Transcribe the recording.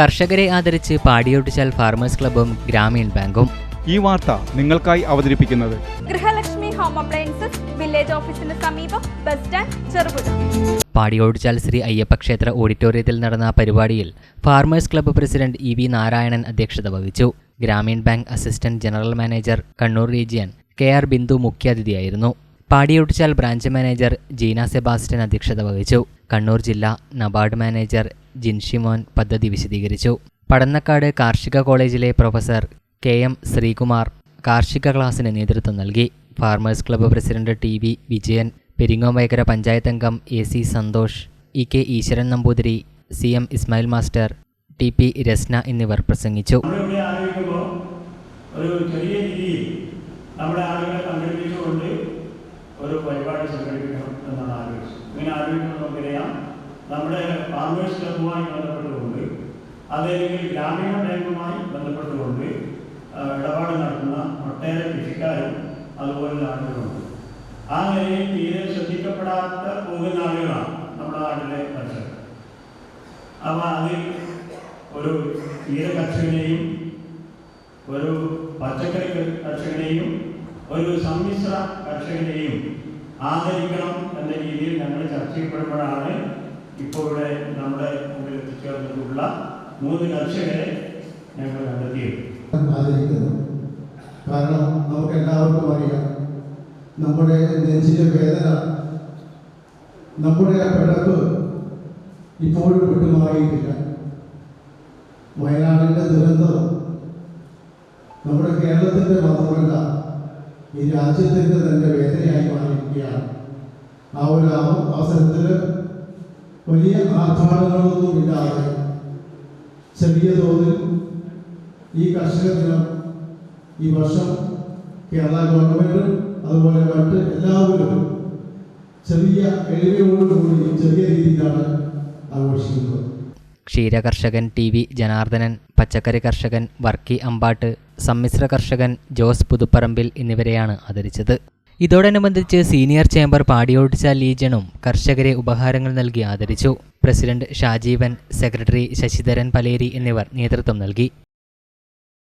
കർഷകരെ ആദരിച്ച് പാടിയൊട്ടിച്ചാൽ ഫാർമേഴ്സ് ക്ലബ്ബും ഗ്രാമീൺ ബാങ്കും. ഈ വാർത്ത നിങ്ങൾക്കായി അവതരിപ്പിക്കുന്നത്. ഗൃഹലക്ഷ്മി ഹോം അപ്ലയൻസസ് വില്ലേജ് ഓഫീസിന് സമീപം ബസ് സ്റ്റാൻഡ് ചെറുപുഴ. പാടിയോടിച്ചാൽ ശ്രീ അയ്യപ്പ ക്ഷേത്ര ഓഡിറ്റോറിയത്തിൽ നടന്ന പരിപാടിയിൽ farmers club president E V Narayanan അധ്യക്ഷത വഹിച്ചു. Grameen bank assistant general manager Kannur region K R Bindu മുഖ്യാതിഥിയായിരുന്നു. Padiyottuchal branch manager Jeena Sebastian അധ്യക്ഷത വഹിച്ചു. കണ്ണൂർ ജില്ലാ നബാർഡ് മാനേജർ ജിൻഷിമോൻ പദ്ധതി വിശദീകരിച്ചു. പടന്നക്കാട് കാർഷിക കോളേജിലെ പ്രൊഫസർ കെ എം ശ്രീകുമാർ കാർഷിക ക്ലാസ്സിന് നേതൃത്വം നൽകി. Farmers club president T V Vijayan Peringomekkara panchayat അംഗം A C Santhosh E K Eswaran Namboothiri C M Ismail master T P Rasna എന്നിവർ പ്രസംഗിച്ചു. ഒരു ചെറിയ ഒരു പരിപാടി സംഘടിപ്പിക്കണം എന്നാണ് ആലോചിച്ചത്. ഇങ്ങനെ ആലോചിക്കുമ്പോൾ നമുക്കറിയാം നമ്മുടെ ഫാർമേഴ്സ് ക്ലബുമായി ബന്ധപ്പെട്ടുകൊണ്ട് അതല്ലെങ്കിൽ ഗ്രാമീണ ബാങ്കുമായി ബന്ധപ്പെട്ടുകൊണ്ട് ഇടപാട് നടത്തുന്ന ഒട്ടേറെ കൃഷിക്കാരും അതുപോലെ ആളുകളുണ്ട് ആ നിലയിൽ തീരെ ശ്രദ്ധിക്കപ്പെടാത്ത പോകുന്ന ആളുകളാണ് നമ്മുടെ നാട്ടിലെ കർഷകർ. അപ്പോൾ അതിൽ ഒരു ക്ഷീര കർഷകനെയും ഒരു പച്ചക്കറി കർഷകനെയും ഒരു സമ്മിശ്ര കർഷകനെയും ആദരിക്കണം എന്ന രീതിയിൽ ഞങ്ങൾ ചർച്ച ചെയ്യപ്പെടുമ്പോഴാണ് ഇപ്പോൾ ഇവിടെ നമ്മുടെ മുമ്പിൽ എത്തിച്ചേർന്നിട്ടുള്ള മൂന്ന് കർഷകരെ ഞങ്ങൾ കണ്ടെത്തിയത്. കാരണം നമുക്ക് എല്ലാവർക്കും അറിയാം നമ്മുടെ നെഞ്ചിലെ വേദന നമ്മുടെ പിഴപ്പ് ഇപ്പോഴും വിട്ടുമാറിയിട്ടില്ല വയനാടിന്റെ ദുരന്തം നമ്മുടെ കേരളത്തിന്റെ മാത്രമല്ല ഈ രാജ്യത്തിന്റെ തന്നെ വേദനയായി മാറിയിരിക്കുകയാണ്. ആ ഒരു അവസരത്തിൽ വലിയ ആർഭാടങ്ങളൊന്നുമില്ലാതെ ചെറിയ തോതിൽ ഈ കർഷക ദിനം ഈ വർഷം കേരള ഗവൺമെന്റും അതുപോലെ മറ്റ് എല്ലാവരും ചെറിയ എളിമയോടുകൂടി ചെറിയ രീതിയിലാണ് ആഘോഷിക്കുന്നത്. ക്ഷീരകർഷകൻ ടി വി ജനാർദ്ദനൻ പച്ചക്കറി കർഷകൻ വർക്കി അമ്പാട്ട് സമ്മിശ്ര കർഷകൻ ജോസ് പുതുപ്പറമ്പിൽ എന്നിവരെയാണ് ആദരിച്ചത്. ഇതോടനുബന്ധിച്ച് സീനിയർ ചേംബർ പാടിയോടിച്ച ലീജനും കർഷകരെ ഉപഹാരങ്ങൾ നൽകി ആദരിച്ചു. പ്രസിഡന്റ് ഷാജീവൻ സെക്രട്ടറി ശശിധരൻ പലേരി എന്നിവർ നേതൃത്വം നൽകി.